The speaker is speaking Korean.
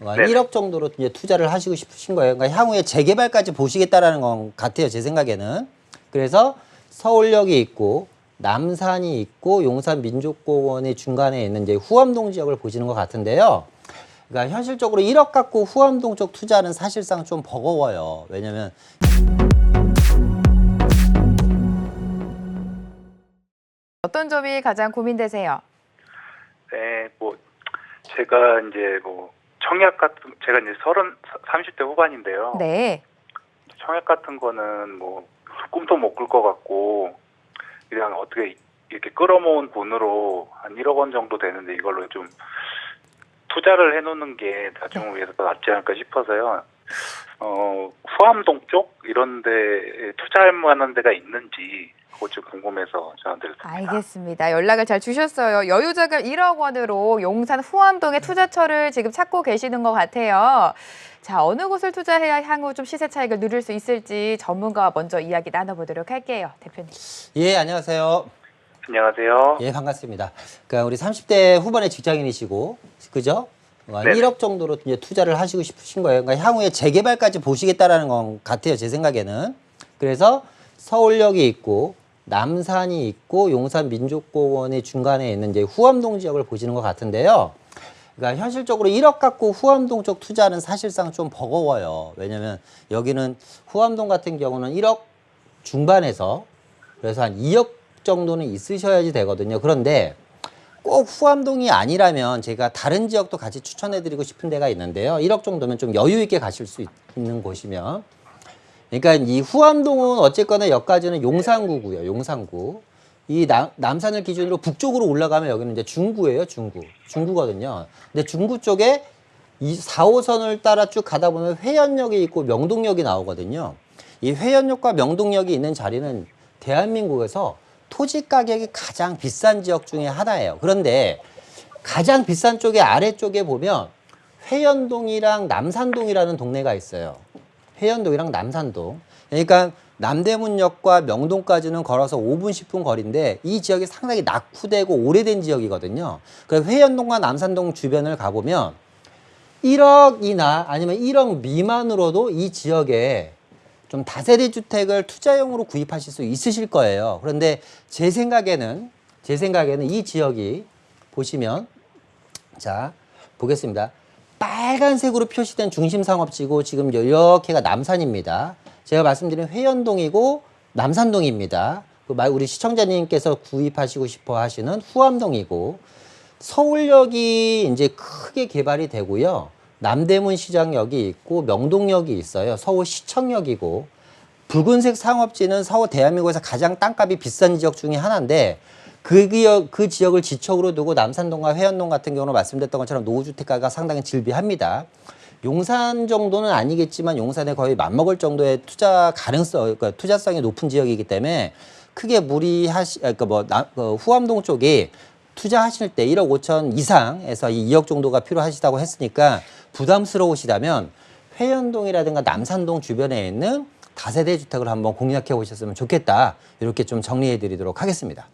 어, 네네. 1억 정도로 이제 투자를 하시고 싶으신 거예요. 그러니까 향후에 재개발까지 보시겠다라는 건 같아요. 제 생각에는. 그래서 서울역이 있고 남산이 있고 용산 민족공원의 중간에 있는 이제 후암동 지역을 보시는 것 같은데요. 그러니까 현실적으로 1억 갖고 후암동 쪽 투자는 사실상 좀 버거워요. 왜냐면 어떤 점이 가장 고민되세요? 네, 뭐 제가 이제 뭐 청약 같은 제가 이제 서른 30대 후반인데요. 네. 청약 같은 거는 뭐 꿈도 못 꿀 것 같고 그냥 어떻게 이렇게 끌어모은 돈으로 한 1억 원 정도 되는데 이걸로 좀 투자를 해놓는 게 나중을 위해서 더 낫지 않을까 싶어서요. 어 후암동 쪽 이런 데 투자할 만한 데가 있는지 그것 좀 궁금해서 전화드렸습니다. 알겠습니다. 연락을 잘 주셨어요. 여유자금 1억 원으로 용산 후암동의 투자처를 지금 찾고 계시는 것 같아요. 자, 어느 곳을 투자해야 향후 좀 시세 차익을 누릴 수 있을지 전문가와 먼저 이야기 나눠보도록 할게요. 대표님. 예, 안녕하세요. 안녕하세요. 예, 반갑습니다. 그러니까 우리 30대 후반의 직장인이시고, 그죠? 어, 네네. 1억 정도로 이제 투자를 하시고 싶으신 거예요. 그러니까 향후에 재개발까지 보시겠다라는 건 같아요. 제 생각에는. 그래서 서울역이 있고, 남산이 있고, 용산 민족공원의 중간에 있는 이제 후암동 지역을 보시는 것 같은데요. 그러니까 현실적으로 1억 갖고 후암동 쪽 투자는 사실상 좀 버거워요. 왜냐면 여기는 후암동 같은 경우는 1억 중반에서 그래서 한 2억 정도는 있으셔야지 되거든요. 그런데 꼭 후암동이 아니라면 제가 다른 지역도 같이 추천해드리고 싶은 데가 있는데요. 1억 정도면 좀 여유 있게 가실 수 있- 있는 곳이면. 그러니까 이 후암동은 어쨌거나 여기까지는 용산구고요. 용산구. 이 남, 남산을 기준으로 북쪽으로 올라가면 여기는 이제 중구예요. 중구. 중구거든요. 근데 중구 쪽에 이 4호선을 따라 쭉 가다 보면 회연역이 있고 명동역이 나오거든요. 이 회연역과 명동역이 있는 자리는 대한민국에서 토지 가격이 가장 비싼 지역 중에 하나예요. 그런데 가장 비싼 쪽에 아래쪽에 보면 회연동이랑 남산동이라는 동네가 있어요. 회연동이랑 남산동. 그러니까 남대문역과 명동까지는 걸어서 5분 10분 거리인데 이 지역이 상당히 낙후되고 오래된 지역이거든요. 그래서 회연동과 남산동 주변을 가보면 1억이나 아니면 1억 미만으로도 이 지역에 좀 다세대 주택을 투자용으로 구입하실 수 있으실 거예요. 그런데 제 생각에는 제 생각에는 이 지역이 보시면 자 보겠습니다. 빨간색으로 표시된 중심 상업지고 지금 이렇게가 남산입니다. 제가 말씀드린 회연동이고 남산동입니다. 그 말- 우리 시청자님께서 구입하시고 싶어 하시는 후암동이고 서울역이 이제 크게 개발이 되고요. 남대문 시장역이 있고 명동역이 있어요. 서울 시청역이고 붉은색 상업지는 서울 대한민국에서 가장 땅값이 비싼 지역 중에 하나인데 그 지역 그 지역을 지척으로 두고 남산동과 회원동 같은 경우는 말씀드렸던 것처럼 노후주택가가 상당히 질비합니다. 용산 정도는 아니겠지만 용산에 거의 맞먹을 정도의 투자 가능성, 그러니까 투자성이 높은 지역이기 때문에 크게 무리하시, 아, 그러니까 뭐 나- 그 후암동 쪽이 투자하실 때 1억 5천 이상에서 이 2억 정도가 필요하시다고 했으니까 부담스러우시다면 회연동이라든가 남산동 주변에 있는 다세대 주택을 한번 공략해 보셨으면 좋겠다. 이렇게 좀 정리해 드리도록 하겠습니다.